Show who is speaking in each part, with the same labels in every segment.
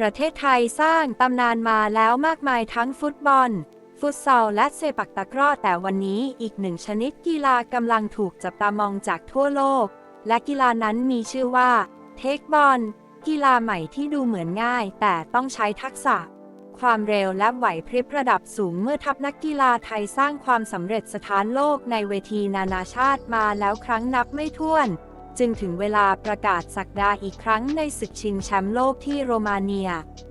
Speaker 1: ประเทศไทยสร้างตำนานมาแล้วมากมายทั้งฟุตบอล ฟุตซอลและเซปักตะกร้อแต่วันนี้อีกหนึ่งชนิดกีฬากำลังถูกจับตามองจากทั่วโลก และกีฬานั้นมีชื่อว่า เทคบอลกีฬาใหม่ที่ดูเหมือนง่าย แต่ต้องใช้ทักษะ ความเร็วและไหวพริบระดับสูงเมื่อทัพนักกีฬาไทยสร้างความสำเร็จสถานโลกในเวทีนานาชาติมาแล้วครั้งนับไม่ถ้วน จึงถึงเวลาประกาศสักดาอีกครั้งในศึกชิงแชมป์โลกที่โรมาเนีย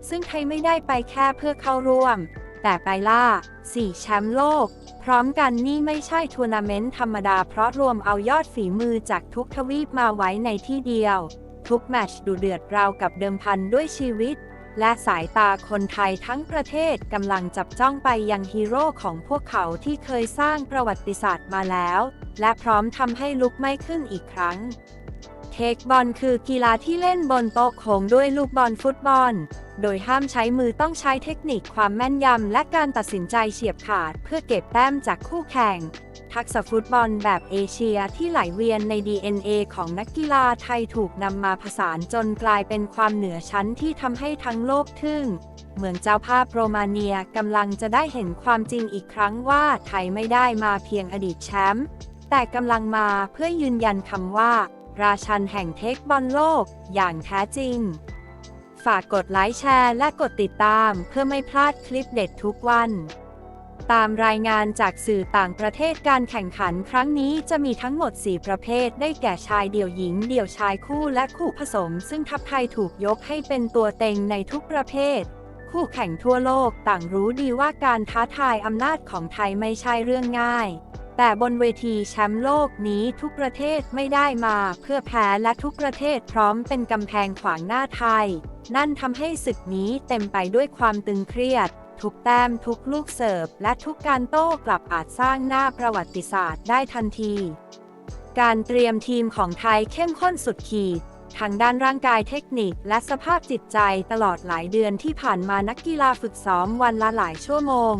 Speaker 1: ซึ่งไทยไม่ได้ไปแค่เพื่อเข้าร่วม แต่ไปล่า 4 แชมป์โลก พร้อมกันนี่ไม่ใช่ทัวร์นาเมนต์ธรรมดาเพราะรวมเอายอดฝีมือจากทุกทวีปมาไว้ในที่เดียว ทุกแมตช์ดูเดือดราวกับเดิมพันด้วยชีวิต และสายตาคนไทยทั้งประเทศกำลังจับจ้องไปยังฮีโร่ของพวกเขาที่เคยสร้างประวัติศาสตร์มาแล้ว และพร้อมทำให้ลุกไม่ขึ้นอีกครั้ง เทคบอลคือกีฬาที่เล่นบนโต๊ะโขงด้วยลูกบอลฟุตบอล โดยห้ามใช้มือต้องใช้เทคนิคความแม่นยำและการตัดสินใจเฉียบขาดเพื่อเก็บแต้มจากคู่แข่ง ทักษะฟุตบอลแบบเอเชียที่ไหลเวียนใน DNA ของนักกีฬาไทยถูกนำมาผสานจนกลายเป็นความเหนือชั้นที่ทำให้ทั้งโลกทึ่งเหมือนเจ้าภาพโรมาเนียกำลังจะได้เห็นความจริงอีกครั้งว่าไทยไม่ได้มาเพียงอดีตแชมป์ แต่กำลังมาเพื่อยืนยันคำว่า ราชันแห่งเทคบอลโลก อย่างแท้จริง ฝากกดไลค์แชร์และกดติดตามเพื่อไม่พลาดคลิปเด็ดทุกวัน ตามรายงานจากสื่อต่างประเทศการแข่งขันครั้งนี้จะมีทั้งหมด 4 ประเภท ได้แก่ชายเดี่ยวหญิง เดี่ยวชายคู่และคู่ผสม ซึ่งทัพไทยถูกยกให้เป็นตัวเต็งในทุกประเภทคู่แข่งทั่วโลกต่างรู้ดีว่าการท้าทายอำนาจของไทยไม่ใช่เรื่องง่าย แต่บนเวทีแชมป์โลกนี้ทุกประเทศไม่ได้มาเพื่อแพ้และทุกประเทศพร้อมเป็นกำแพงขวางหน้าไทย นั่นทำให้ศึกนี้เต็มไปด้วยความตึงเครียด ทุกแต้มทุกลูกเสิร์ฟ และทุกการโต้กลับอาจสร้างหน้าประวัติศาสตร์ได้ทันที การเตรียมทีมของไทยเข้มข้นสุดขีดทางด้านร่างกายเทคนิคและสภาพจิตใจตลอดหลายเดือนที่ผ่านมานักกีฬาฝึกซ้อมวันละหลายชั่วโมง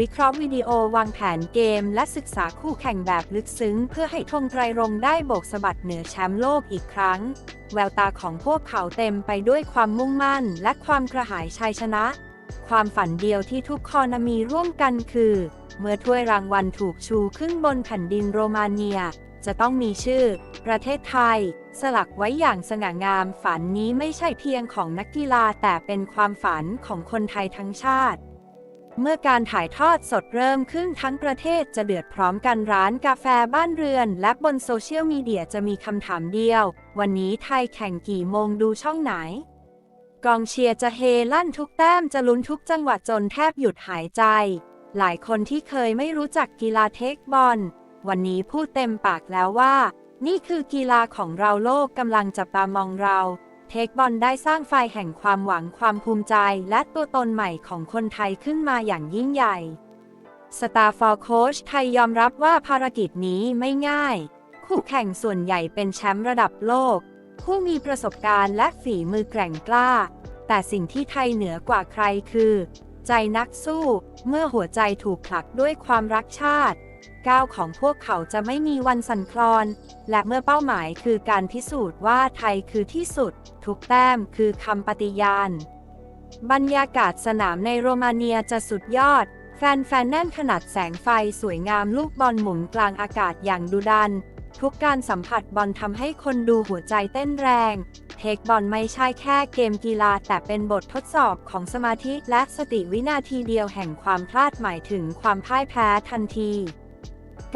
Speaker 1: วิเคราะห์วิดีโอวางแผนเกม และศึกษาคู่แข่งแบบลึกซึ้ง เพื่อให้ธงไตรรงได้โบกสะบัดเหนือแชมป์โลกอีกครั้ง แววตาของพวกเขาเต็มไปด้วยความมุ่งมั่น และความกระหายชัยชนะ ความฝันเดียวที่ทุกคนมีร่วมกันคือ เมื่อถ้วยรางวัลถูกชูขึ้นบนแผ่นดินโรมาเนีย จะต้องมีชื่อ ประเทศไทย สลักไว้อย่างสง่างาม ฝันนี้ไม่ใช่เพียงของนักกีฬาแต่เป็นความฝันของคนไทยทั้งชาติ เมื่อการถ่ายทอดสดเริ่มขึ้นทั้งประเทศจะเดือดพร้อมกันร้านกาแฟบ้านเรือน และบนโซเชียลมีเดียจะมีคำถามเดียว วันนี้ไทยแข่งกี่โมงดูช่องไหน กองเชียร์จะเฮลั่นทุกแต้มจะลุ้นทุกจังหวะจนแทบหยุดหายใจ หลายคนที่เคยไม่รู้จักกีฬาเทคบอล วันนี้พูดเต็มปากแล้วว่า นี่คือกีฬาของเราโลกกำลังจับตามองเรา เทคบอลได้สร้างไฟแห่งความหวังความภูมิใจ และตัวตนใหม่ของคนไทยขึ้นมาอย่างยิ่งใหญ่สตาร์ฟอร์โคชไทยยอมรับว่าภารกิจนี้ไม่ง่าย คู่แข่งส่วนใหญ่เป็นแชมป์ระดับโลก ผู้มีประสบการณ์และฝีมือแกร่งกล้า แต่สิ่งที่ไทยเหนือกว่าใครคือ ใจนักสู้ เมื่อหัวใจถูกผลักด้วยความรักชาติ ก้าวของพวกเขาจะไม่มีวันสั่นคลอน และเมื่อเป้าหมายคือการพิสูจน์ว่าไทยคือที่สุด ทุกแต้มคือคำปฏิญาณ บรรยากาศสนามในโรมาเนียจะสุดยอด แฟนๆแน่นขนาดแสงไฟสวยงามลูกบอลหมุนกลางอากาศอย่างดุดัน ทุกการสัมผัสบอลทำให้คนดูหัวใจเต้นแรง เทคบอลไม่ใช่แค่เกมกีฬาแต่เป็นบททดสอบของสมาธิและสติวินาทีเดียวแห่งความพลาดหมายถึงความพ่ายแพ้ทันที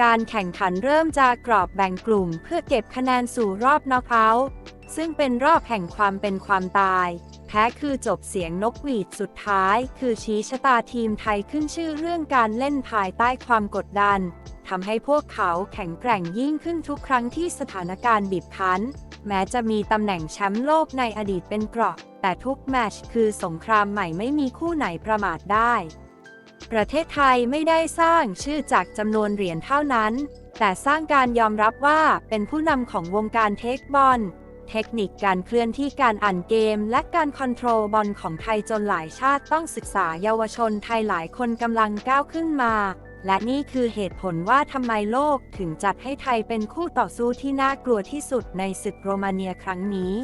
Speaker 1: การแข่งขันเริ่มจากกรอบแบ่งกลุ่มเพื่อเก็บคะแนนสู่รอบน็อกเอาท์ซึ่งเป็นรอบแห่งความเป็นความตาย แพ้คือจบเสียงนกหวีดสุดท้าย คือชี้ชะตาทีมไทยขึ้นชื่อเรื่องการเล่นภายใต้ความกดดันทำให้พวกเขาแข็งแกร่งยิ่งขึ้นทุกครั้งที่สถานการณ์บีบคั้น แม้จะมีตำแหน่งแชมป์โลกในอดีตเป็นเกราะ แต่ทุกแมตช์คือสงครามใหม่ไม่มีคู่ไหนประมาทได้ ประเทศไทยไม่ได้สร้างชื่อจากจำนวนเหรียญเท่านั้น แต่สร้างการยอมรับว่าเป็นผู้นำของวงการเทคบอล เทคนิคการเคลื่อนที่การอ่านเกม และการคอนโทรลบอลของไทยจนหลายชาติต้องศึกษาเยาวชนไทยหลายคนกำลังก้าวขึ้นมา และนี่คือเหตุผลว่าทำไมโลกถึงจัดให้ไทยเป็นคู่ต่อสู้ที่น่ากลัวที่สุดในศึกโรมาเนียครั้งนี้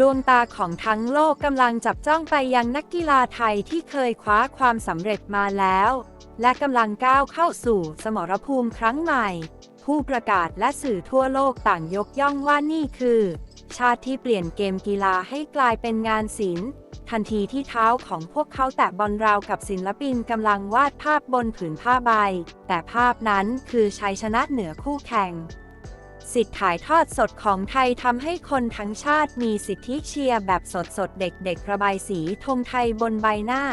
Speaker 1: ดวงตาของทั้งโลกกำลังจับจ้องไปยังนักกีฬาไทยที่เคยคว้าความสำเร็จมาแล้ว และกำลังก้าวเข้าสู่สมรภูมิครั้งใหม่ ผู้ประกาศและสื่อทั่วโลกต่างยกย่องว่านี่คือ ชาติที่เปลี่ยนเกมกีฬาให้กลายเป็นงานศิลป์ ทันทีที่เท้าของพวกเขาแตะบอลราวกับศิลปินกำลังวาดภาพบนผืนผ้าใบ แต่ภาพนั้นคือชัยชนะเหนือคู่แข่ง สิทธิ์ถ่ายทอดสดของไทยทำให้คนทั้งชาติมีสิทธิเชียร์แบบสดๆ เด็กๆระบายสีธงไทยบนใบหน้า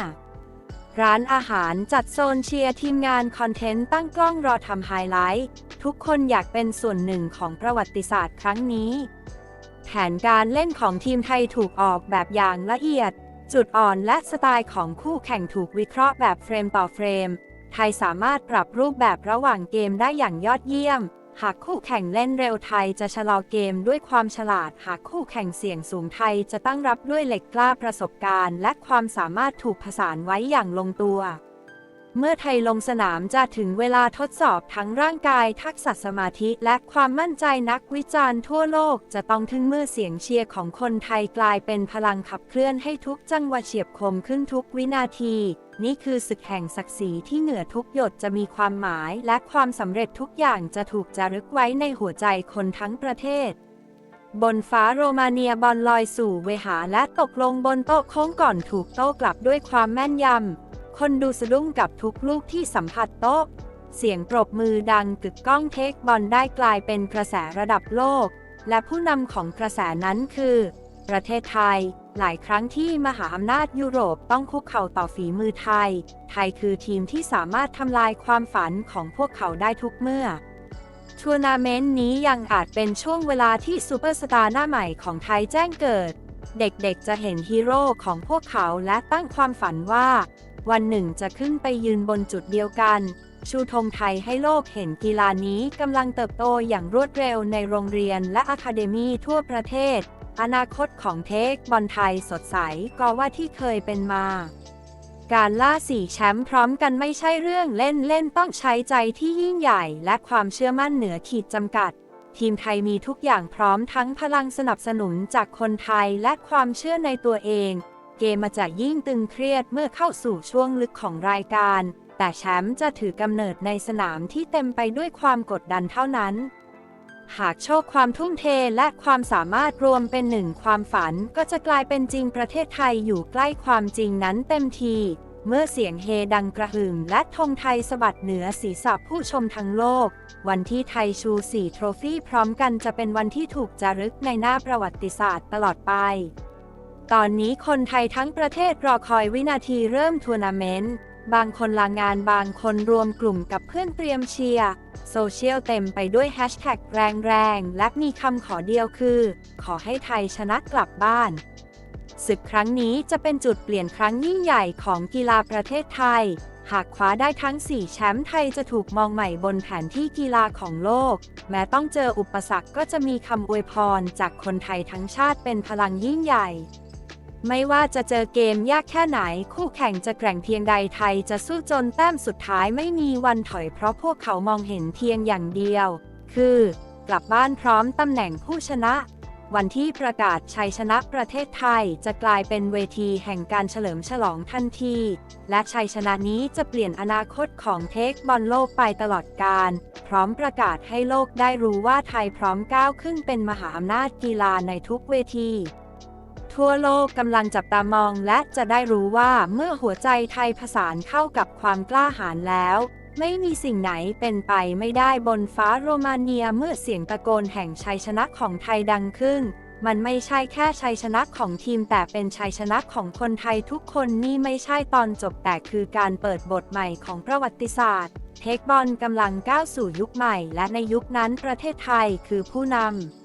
Speaker 1: ร้านอาหารจัดโซนเชียร์ทีมงานคอนเทนต์ตั้งกล้องรอทำไฮไลท์ ทุกคนอยากเป็นส่วนหนึ่งของประวัติศาสตร์ครั้งนี้ แผนการเล่นของทีมไทยถูกออกแบบอย่างละเอียด จุดอ่อนและสไตล์ของคู่แข่งถูกวิเคราะห์แบบเฟรมต่อเฟรม ไทยสามารถปรับรูปแบบระหว่างเกมได้อย่างยอดเยี่ยม หากคู่แข่งเล่นเร็วไทยจะชะลอเกมด้วยความฉลาด หากคู่แข่งเสี่ยงสูงไทยจะตั้งรับด้วยเหล็กกล้าประสบการณ์ และความสามารถถูกผสานไว้อย่างลงตัว เมื่อไทยลงสนามจะถึงเวลาทดสอบทั้งร่างกายทักษะสมาธิและความมั่นใจนักวิจารณ์ทั่วโลกจะต้องทึ่งเมื่อเสียงเชียร์ของคนไทยกลายเป็นพลังขับเคลื่อนให้ทุกจังหวะเฉียบคมขึ้นทุกวินาที นี่คือศึกแห่งศักดิ์ศรีที่เหนือทุกหยดจะมีความหมาย และความสำเร็จทุกอย่างจะถูกจารึกไว้ในหัวใจคนทั้งประเทศบนฟ้าโรมาเนียบอลลอยสู่เวหาและตกลงบนโต๊ะโค้งก่อนถูกโต้กลับด้วยความแม่นยำ คนดูสะดุ้งกับทุกลูกที่สัมผัสโต๊ะ เสียงปรบมือดังกึกก้องเทคบอลได้กลายเป็นกระแสระดับโลก และผู้นำของกระแสนั้นคือ ประเทศไทย หลายครั้งที่มหาอำนาจยุโรปต้องคุกเข่าต่อฝีมือไทย ไทยคือทีมที่สามารถทำลายความฝันของพวกเขาได้ทุกเมื่อทัวร์นาเมนต์นี้ยังอาจเป็นช่วงเวลาที่ซูเปอร์สตาร์หน้าใหม่ของไทยแจ้งเกิด เด็กๆจะเห็นฮีโร่ของพวกเขาและตั้งความฝันว่า วันหนึ่งจะขึ้นไปยืนบนจุดเดียวกัน ชูธงไทยให้โลกเห็นกีฬานี้กำลังเติบโตอย่างรวดเร็วในโรงเรียนและอะคาเดมีทั่วประเทศ อนาคตของเทคบอลไทยสดใสก็ว่าที่เคยเป็นมา การล่าสี่แชมป์พร้อมกันไม่ใช่เรื่องเล่นเล่นต้องใช้ใจที่ยิ่งใหญ่และความเชื่อมั่นเหนือขีดจำกัดทีมไทยมีทุกอย่างพร้อมทั้งพลังสนับสนุนจากคนไทยและความเชื่อในตัวเอง เกมมาจะยิ่งตึงเครียดเมื่อเข้าสู่ช่วงลึกของรายการ แต่แชมป์จะถือกำเนิดในสนามที่เต็มไปด้วยความกดดันเท่านั้น หากโชคความทุ่มเทและความสามารถรวมเป็นหนึ่งความฝันก็จะกลายเป็นจริงประเทศไทยอยู่ใกล้ความจริงนั้นเต็มที เมื่อเสียงเฮดังกระหึ่มและธงไทยสะบัดเหนือศีรษะผู้ชมทั้งโลก วันที่ไทยชูสี่โทรฟี่พร้อมกันจะเป็นวันที่ถูกจารึกในหน้าประวัติศาสตร์ตลอดไป ตอนนี้คนไทยทั้งประเทศรอคอยวินาทีเริ่มทัวร์นาเมนต์ บางคนลางานบางคนรวมกลุ่มกับเพื่อนเตรียมเชียร์โซเชียลเต็มไปด้วยแฮชแท็กแรงๆ และมีคำขอเดียวคือ ขอให้ไทยชนะกลับบ้านศึกครั้งนี้จะเป็นจุดเปลี่ยนครั้งยิ่งใหญ่ของกีฬาประเทศไทย หากคว้าได้ทั้ง 4 แชมป์ไทยจะถูกมองใหม่บนแผนที่กีฬาของโลก แม้ต้องเจออุปสรรคก็จะมีคำอวยพรจากคนไทยทั้งชาติเป็นพลังยิ่งใหญ่ ไม่ว่าจะเจอเกมยากแค่ไหน คู่แข่งจะแกร่งเพียงใดไทยจะสู้จนแต้มสุดท้ายไม่มีวันถอยเพราะพวกเขามองเห็นเพียงอย่างเดียว คือ กลับบ้านพร้อมตำแหน่งผู้ชนะ วันที่ประกาศชัยชนะประเทศไทยจะกลายเป็นเวทีแห่งการเฉลิมฉลองทันที และชัยชนะนี้จะเปลี่ยนอนาคตของเทคบอลโลกไปตลอดกาลพร้อมประกาศให้โลกได้รู้ว่าไทยพร้อมก้าวขึ้นเป็นมหาอำนาจกีฬาในทุกเวที ทั่วโลกกำลังจับตามองและจะได้รู้ว่าเมื่อหัวใจไทยผสานเข้ากับความกล้าหาญแล้ว ไม่มีสิ่งไหนเป็นไปไม่ได้บนฟ้าโรมาเนียเมื่อเสียงตะโกนแห่งชัยชนะของไทยดังขึ้น มันไม่ใช่แค่ชัยชนะของทีมแต่เป็นชัยชนะของคนไทยทุกคนนี่ไม่ใช่ตอนจบแต่คือการเปิดบทใหม่ของประวัติศาสตร์ เทคบอลกำลังก้าวสู่ยุคใหม่ และในยุคนั้นประเทศไทยคือผู้นำ